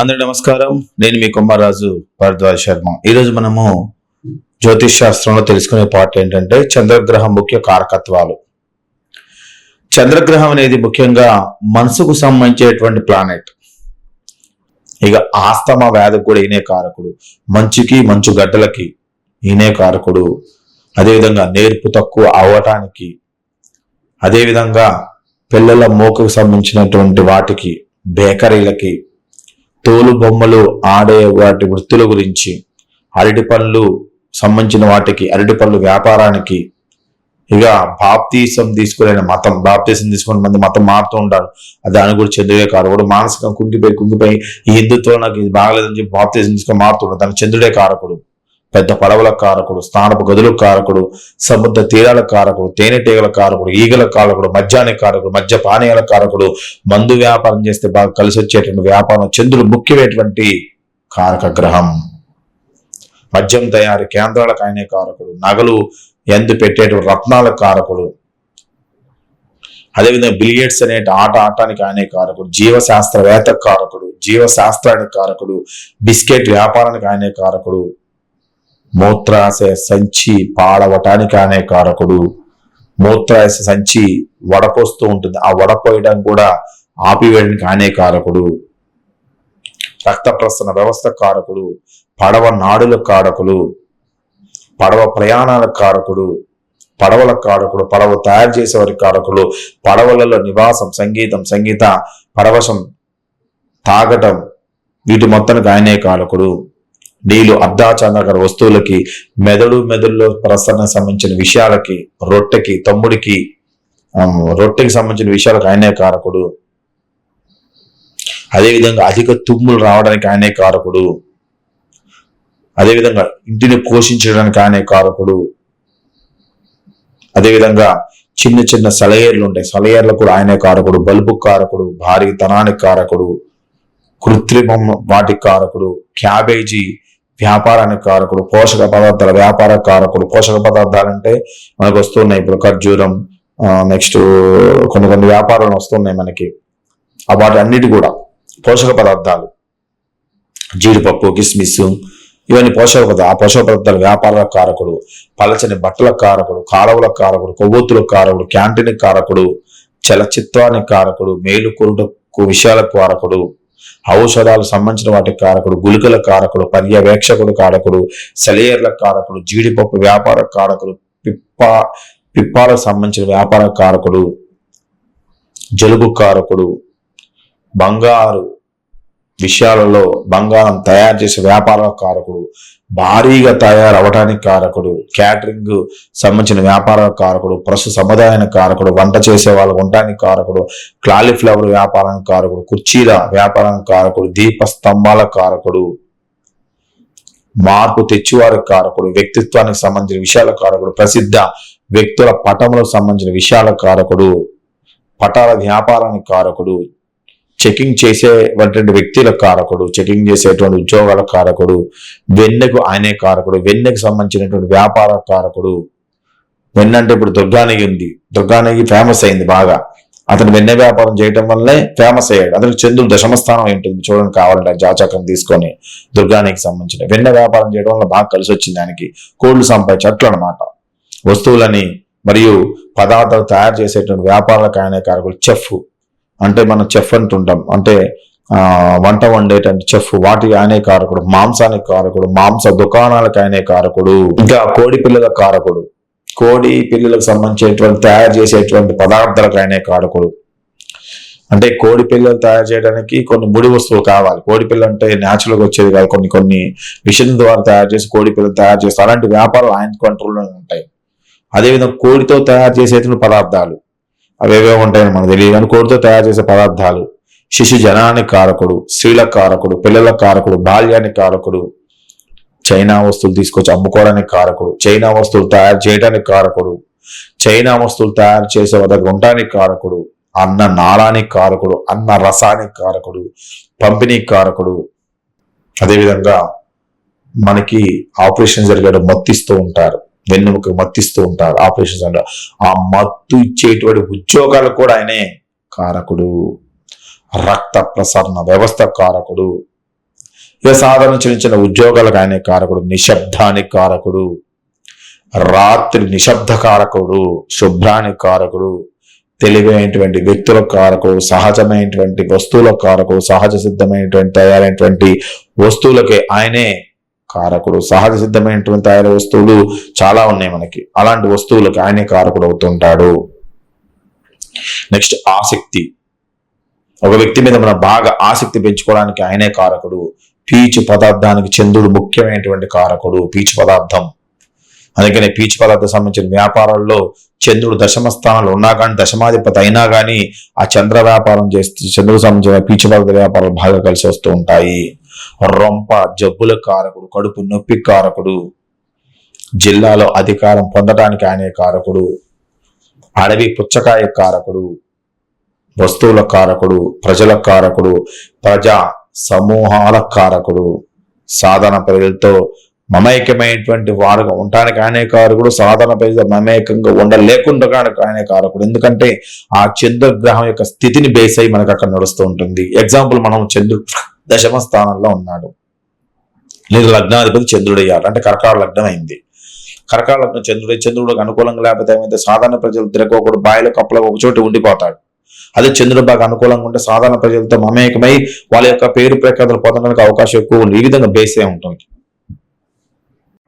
అందరి నమస్కారం. నేను మీ కుమారరాజు భరద్వాజ్ శర్మ. ఈరోజు మనము జ్యోతిష్ శాస్త్రంలో తెలుసుకునే పార్ట్ ఏంటంటే చంద్రగ్రహం ముఖ్య కారకత్వాలు. చంద్రగ్రహం అనేది ముఖ్యంగా మనసుకు సంబంధించేటువంటి ప్లానెట్ ఇక ఆస్తమా వ్యాధికి కూడా ఈయనే కారకుడు. మంచుకి మంచు గడ్డలకి ఈయనే కారకుడు. అదేవిధంగా నేర్పు తక్కువ అవ్వటానికి అదేవిధంగా పిల్లల మూకకు సంబంధించినటువంటి వాటికి బేకరీలకి తోలు బొమ్మలు ఆడే వాటి వృత్తుల గురించి అరటి పనులు సంబంధించిన వాటికి అరటి పనులు వ్యాపారానికి. ఇక బాప్తీసం తీసుకునే మతం బాప్తీసం తీసుకునే మంది మతం మారుతూ ఉంటారు దాని కూడా చంద్రుడే కారకుడు మానసికంగా కుంగిపోయి కుంగిపోయి ఈ హిందుత్వం నాకు ఇది బాగలేదని చెప్పి బాప్తీసం తీసుకొని మారుతుంటారు దానికి చంద్రుడే కారకుడు. పెద్ద పడవల కారకుడు స్నానపు గదుల కారకుడు సముద్ర తీరాల కారకుడు తేనెటీగల కారకుడు ఈగల కారకుడు మద్యానికి కారకుడు మద్య పానీయాల కారకుడు మందు వ్యాపారం చేస్తే బాగా కలిసి వచ్చేటువంటి వ్యాపారం చంద్రుడు ముఖ్యమైనటువంటి కారక గ్రహం. మద్యం తయారీ కేంద్రాలకు ఆయనే కారకుడు నగలు ఎందు పెట్టేటువంటి రత్నాల కారకుడు. అదేవిధంగా బిలియట్స్ అనే ఆట ఆటానికి ఆయనే కారకుడు జీవశాస్త్రవేత్త కారకుడు జీవశాస్త్రానికి కారకుడు బిస్కెట్ వ్యాపారానికి ఆయనే కారకుడు. మూత్రాశయ సంచి పాడవటానికి అనే కారకుడు. మూత్రాశయ సంచి వడపోస్తూ ఉంటుంది. ఆ వడపోయడం కూడా ఆపివేయడానికి అనే కారకుడు. రక్త ప్రసరణ వ్యవస్థ కారకుడు. పడవ నాడుల కారకులు పడవ ప్రయాణాల కారకుడు. పడవల కారకుడు పడవ తయారు చేసేవారి కారకులు పడవలలో నివాసం సంగీతం సంగీత పరవశం తాగటం వీటి మొత్తానికి ఆయనే కారకుడు. నీళ్ళు అర్ధాచంద్రకర వస్తువులకి మెదడు మెదడులో ప్రసరణ సంబంధించిన విషయాలకి రొట్టెకి తమ్ముడికి రొట్టెకి సంబంధించిన విషయాలకు ఆయనే కారకుడు. అదేవిధంగా అధిక తుమ్ములు రావడానికి ఆయనే కారకుడు. అదేవిధంగా ఇంటిని పోషించడానికి ఆయనే కారకుడు. అదేవిధంగా చిన్న చిన్న సలయేర్లు ఉంటాయి. సలయేర్లు కూడా ఆయనే కారకుడు. బల్బు కారకుడు భారీ తనానికి కారకుడు కృత్రిమం వాటి కారకుడు క్యాబేజీ వ్యాపారానికి కారకుడు పోషక పదార్థాల వ్యాపార కారకుడు. పోషక పదార్థాలు అంటే మనకు వస్తున్నాయి ఇప్పుడు ఖర్జూరం నెక్స్ట్ కొన్ని కొన్ని వ్యాపారాలు వస్తున్నాయి మనకి. వాటి అన్నిటి కూడా పోషక పదార్థాలు. జీడిపప్పు కిస్మిస్ ఇవన్నీ పోషక పదార్థాలు ఆ పోషక పదార్థాల వ్యాపార కారకుడు పలచని బట్టల కారకుడు కాలువల కారకుడు కొవ్వొత్తుల కారకుడు క్యాంటీన్ కారకుడు చలచిత్వానికి కారకుడు మేలు కొరుటకు విషయాలకు కారకుడు. ఔషధాలు సంబంధించిన వాటి కారకుడు గుళికల కారకుడు పర్యవేక్షకుడు కారకుడు సెలయర్ల కారకుడు జీడిపప్పు వ్యాపార కారకుడు పిప్ప పిప్పాలకు సంబంధించిన వ్యాపార కారకుడు జలుబు కారకుడు బంగారు విషయాలలో బంగారం తయారు చేసే వ్యాపార కారకుడు భారీగా తయారవటానికి కారకుడు క్యాటరింగ్ సంబంధించిన వ్యాపార కారకుడు ప్రస్తుత సముదాయానికి కారకుడు వంట చేసే వాళ్ళకు ఉండటానికి కారకుడు క్లాలిఫ్లవర్ వ్యాపారానికి కారకుడు కుర్చీల వ్యాపారానికి కారకుడు దీప స్తంభాల కారకుడు మార్పు తెచ్చివారికి కారకుడు వ్యక్తిత్వానికి సంబంధించిన విషయాల కారకుడు ప్రసిద్ధ వ్యక్తుల పటములకు సంబంధించిన విషయాల కారకుడు పటాల వ్యాపారానికి కారకుడు చెకింగ్ చేసేటువంటి వ్యక్తుల కారకుడు చెకింగ్ చేసేటువంటి ఉద్యోగాల కారకుడు వెన్నెకు ఆయనే కారకుడు వెన్నెకు సంబంధించినటువంటి వ్యాపార కారకుడు. వెన్న అంటే ఇప్పుడు దుర్గానగి ఉంది. దుర్గానగి ఫేమస్ అయింది బాగా. అతను వెన్న వ్యాపారం చేయటం వల్లే ఫేమస్ అయ్యాడు. అతనికి చంద్రుడు దశమ స్థానం ఉంటుంది చూడండి కావాలంటే జాచకం తీసుకొని దుర్గానికి సంబంధించిన. వెన్న వ్యాపారం చేయడం వల్ల బాగా కలిసి వచ్చింది దానికి కోళ్ళు సంపాదించట్లు అనమాట వస్తువులని మరియు పదార్థాలు తయారు చేసేటువంటి వ్యాపారాలకు ఆయనే కారకుడు. చెఫ్. అంటే మనం చెఫ్ అంటుంటాం. అంటే వంట వండేటువంటి చెఫ్ వాటికి ఆయనే కారకుడు మాంసానికి కారకుడు మాంస దుకాణాలకు ఆయనే కారకుడు ఇంకా కోడి పిల్లల కారకుడు. కోడి పిల్లలకు సంబంధించేటువంటి తయారు చేసేటువంటి పదార్థాలకు ఆయనే కారకుడు. అంటే కోడి పిల్లలు తయారు చేయడానికి కొన్ని ముడి వస్తువులు కావాలి. కోడి పిల్ల అంటే న్యాచురల్గా వచ్చేది కాదు. కొన్ని కొన్ని మిషన్ ద్వారా తయారు చేసి కోడి పిల్లలు తయారు చేస్తారు. అలాంటి వ్యాపారాలు ఆయన కంట్రోల్లోనే ఉంటాయి. అదేవిధంగా కోడితో తయారు చేసేటువంటి పదార్థాలు. అవేవే ఉంటాయని మనకు తెలియదు. కానీ కోడితో తయారు చేసే పదార్థాలు శిశు జనానికి కారకుడు స్త్రీల కారకుడు పిల్లల కారకుడు బాల్యానికి కారకుడు చైనా వస్తువులు తీసుకొచ్చి అమ్ముకోవడానికి కారకుడు చైనా వస్తువులు తయారు చేయడానికి కారకుడు చైనా వస్తువులు తయారు చేసే వద్ద ఉండడానికి కారకుడు అన్న నాళానికి కారకుడు అన్న రసానికి కారకుడు పంపిణీకి కారకుడు. అదేవిధంగా మనకి ఆపరేషన్ జరిగేటప్పుడు మత్తిస్తూ ఉంటారు. వెన్నుముక మత్తిస్తూ ఉంటారు. ఆపరేషన్స్ అంటారు ఆ మత్తు ఇచ్చేటువంటి ఉద్యోగాలు కూడా ఆయనే కారకుడు. రక్త ప్రసరణ వ్యవస్థ కారకుడు. ఇక సాధారణ చిన్న చిన్న ఉద్యోగాలకు ఆయనే కారకుడు. నిశ్శబ్దానికి కారకుడు. రాత్రి నిశ్శబ్ద కారకుడు. శుభ్రానికి కారకుడు. తెలివైనటువంటి వ్యక్తుల కారకుడు. సహజమైనటువంటి వస్తువుల కారకుడు. సహజ సిద్ధమైనటువంటి తయారైనటువంటి వస్తువులకే ఆయనే కారకుడు సహజ సిద్ధమైనటువంటి ఆయన వస్తువులు చాలా ఉన్నాయి మనకి. అలాంటి వస్తువులకు ఆయనే కారకుడు అవుతుంటాడు. నెక్స్ట్ ఆసక్తి. ఒక వ్యక్తి మీద మనం బాగా ఆసక్తి పెంచుకోవడానికి ఆయనే కారకుడు. పీచు పదార్థానికి చంద్రుడు ముఖ్యమైనటువంటి కారకుడు పీచు పదార్థం. అందుకనే పీచు పదార్థం సంబంధించిన వ్యాపారాల్లో చంద్రుడు దశమ స్థానంలో ఉన్నా కానీ దశమాధిపతి అయినా కానీ ఆ చంద్ర వ్యాపారం చేస్తే చంద్రుడు సంబంధించిన పీచు పదార్థ వ్యాపారాలు బాగా కలిసి వస్తూ ఉంటాయి. రొంప జబ్బుల కారకుడు కడుపు నొప్పి కారకుడు జిల్లాలో అధికారం పొందడానికి ఆయనే కారకుడు అడవి పుచ్చకాయ కారకుడు వస్తువుల కారకుడు ప్రజల కారకుడు ప్రజా సమూహాల కారకుడు సాధన ప్రజలతో మమేకమైనటువంటి వారుగా ఉండటానికి ఆయనే కారకుడు సాధారణ ప్రజలు మమేకంగా ఉండలేకుండా ఆయనే కారకుడు ఎందుకంటే ఆ చంద్రగ్రహం యొక్క స్థితిని బేస్ అయి మనకు అక్కడ నడుస్తూ ఉంటుంది. ఎగ్జాంపుల్ మనం చంద్రుడు దశమ స్థానంలో ఉన్నాడు. లేదా లగ్నాధిపతి చంద్రుడయ్యాడు. అంటే కర్కాట లగ్నం అయింది. కర్కాట లగ్నం చంద్రుడు. చంద్రుడికి అనుకూలంగా లేకపోతే ఏమైతే సాధారణ ప్రజలు తిరగకూడదు బాయిలో కప్పలకు ఒక చోట ఉండిపోతాడు. అదే చంద్రుడు బాగా అనుకూలంగా ఉంటే సాధారణ ప్రజలతో మమేకమై వాళ్ళ యొక్క పేరు ప్రఖ్యాతులు పొందడానికి అవకాశం ఎక్కువ ఉంది ఈ విధంగా బేసే ఉంటుంది.